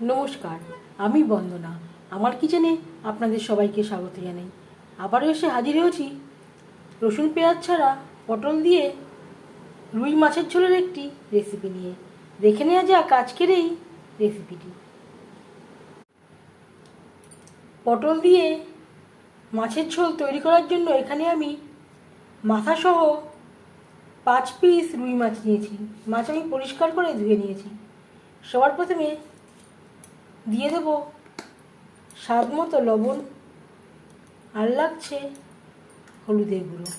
নমস্কার, আমি বন্দনা। আমার কিচেনে আপনাদের সবাইকে স্বাগত জানাই। আবারও এসে হাজির হয়েছি। রসুন পেঁয়াজ ছাড়া পটল দিয়ে রুই মাছের ঝোলের একটি রেসিপি নিয়ে। দেখে নেওয়া যাক আজকের এই রেসিপিটি পটল দিয়ে মাছের ঝোল তৈরি করার জন্য এখানে আমি মাথাসহ পাঁচ পিস রুই মাছ নিয়েছি। মাছ আমি পরিষ্কার করে ধুয়ে নিয়েছি। সবার প্রথমে দিয়ে দেব। স্বাদ মতো লবণ আর লাগছে হলুদের গুঁড়ো।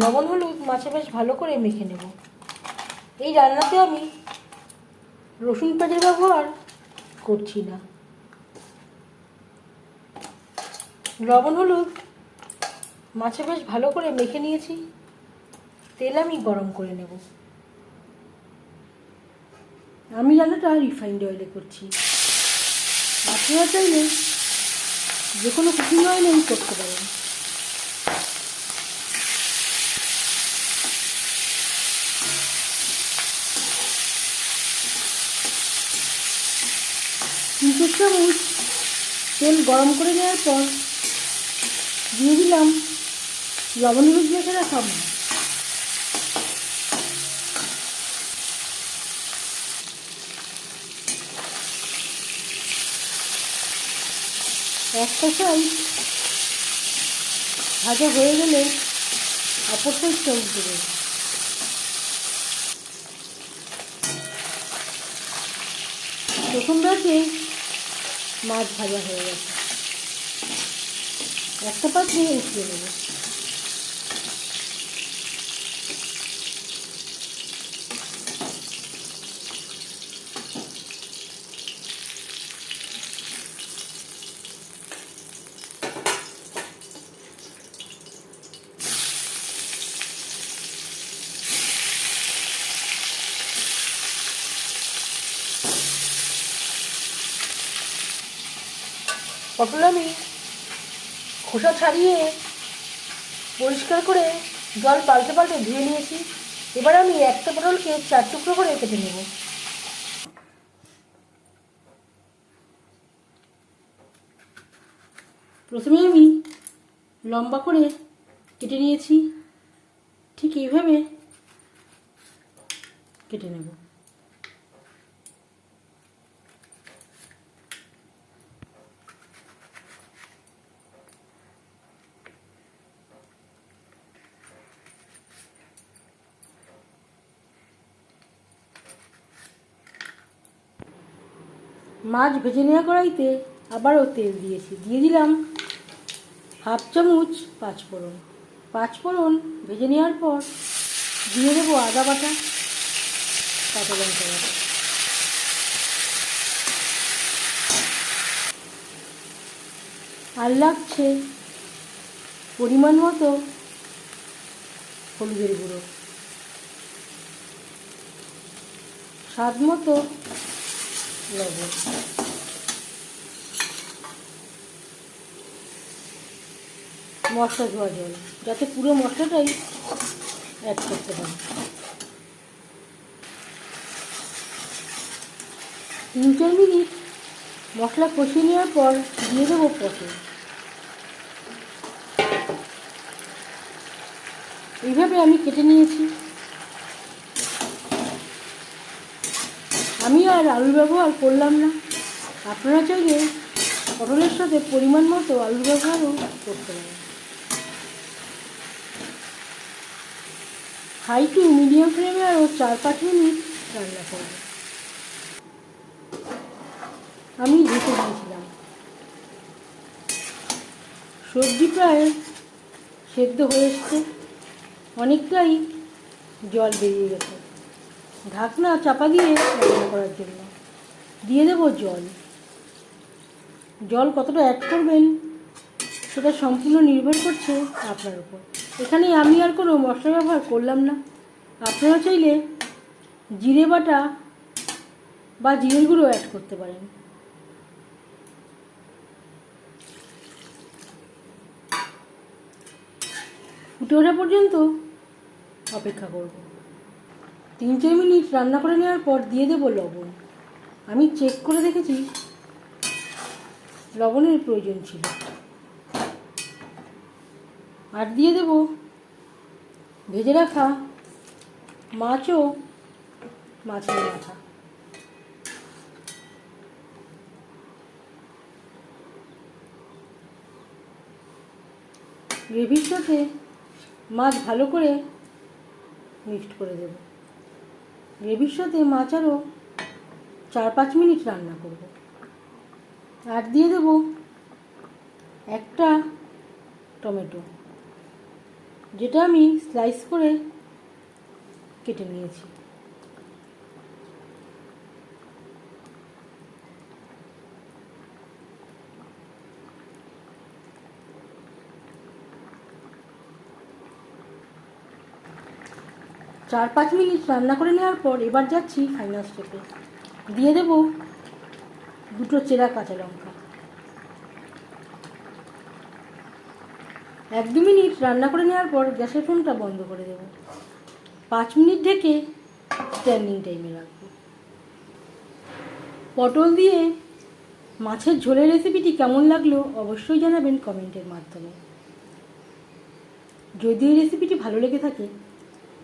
লবণ হলুদ মাছে বেশ ভালো করে মেখে নেব। এই রান্নাতে আমি রসুন পেঁয়াজের ব্যবহার করছি না। লবণ হলুদ মাছে বেশ ভালো করে মেখে নিয়েছি। তেল আমি গরম করে নেব। আমি রান্নাটা রিফাইন্ড অয়েলে করছি। আপনারা চাইলে যে কোনো কুকিং অয়েলেই করতে পারেন। তিন চামচ তেল গরম করে নেওয়ার পর দিয়ে দিলাম লবণ হলুদ মেখে রাখা মাছ কষাই ভাজা হয়ে গেলে অপর চল দেবে। প্রথম ব্যাচে মাছ ভাজা হয়ে গেছে। একটা পাত্রে উঠিয়ে নেব। পটল আমি খোসা ছাড়িয়ে পরিষ্কার করে জল পাল্টে পাল্টে ধুয়ে নিয়েছি। এবার আমি একটা পটলকে চার টুকরো করে কেটে নেব। প্রথমে আমি লম্বা করে কেটে নিয়েছি। ঠিক এইভাবে কেটে নেব। মাছ ভেজে নেওয়া কড়াইতে আবারও তেল দিয়েছি। দিয়ে দিলাম হাফ চামচ পাঁচফোড়ন। পাঁচফোড়ন ভেজে নেওয়ার পর দিয়ে দেবো আদা বাটা, কাঁচা লঙ্কা বাটা। আর লাগছে পরিমাণ মতো হলুদের গুঁড়ো। স্বাদ মতো লবণ। মশলা ধোয়া জল। যাতে পুরো মশলাটাই অ্যাড করতে পারি তিন, চার মিনিট মশলা কষিয়ে নেওয়ার পর দিয়ে দেবো পটল। এইভাবে আমি কেটে নিয়েছি। আমি আর আলুর ব্যবহার করলাম না। আপনারা চাইলে পটলের সাথে পরিমাণ মতো আলুর ব্যবহারও করতে পারেন। হাই টু মিডিয়াম ফ্লেমে আরও চার পাঁচ মিনিট রান্না করব। আমি ঢেকে দিয়েছিলাম। সবজি প্রায় সেদ্ধ হয়ে এসছে। অনেকটাই জল বেরিয়ে গেছে। ঢাকনা চাপা দিয়ে রান্না করার জন্য। দিয়ে দেব জল। জল কতটা অ্যাড করবেন, সেটা সম্পূর্ণ নির্ভর করছে আপনার উপর। এখানে আমি আর কোনো মশলা ব্যবহার করলাম না। আপনারা চাইলে জিরে বাটা বা জিরের গুঁড়ো অ্যাড করতে পারেন। ফুটে ওঠা পর্যন্ত অপেক্ষা করব। তিন চার মিনিট রান্না করে নেওয়ার পর দিয়ে দেবো লবণ। আমি চেক করে দেখেছি, লবণের প্রয়োজন ছিল। আর দিয়ে দেব ভেজে রাখা মাছও মাছের মাথা। গ্রেভির সাথে মাছ ভালো করে মিক্সড করে দেব। গ্রেভির সাথে মাছ আরও চার পাঁচ মিনিট রান্না করব। আর দিয়ে দেব একটা টমেটো, যেটা আমি স্লাইস করে কেটে নিয়েছি। চার পাঁচ মিনিট রান্না করে নেওয়ার পর এবার যাচ্ছি ফাইনাল স্টেপে দিয়ে দেব দুটো চেরা কাঁচা লঙ্কা। এক দু মিনিট রান্না করে নেওয়ার পর গ্যাসের ফ্লেমটা বন্ধ করে দেব। পাঁচ মিনিট ঢেকে স্ট্যান্ডিং টাইমে রাখব। পটল দিয়ে মাছের ঝোলের রেসিপিটি কেমন লাগল অবশ্যই জানাবেন কমেন্টের মাধ্যমে। যদি এই রেসিপিটি ভালো লেগে থাকে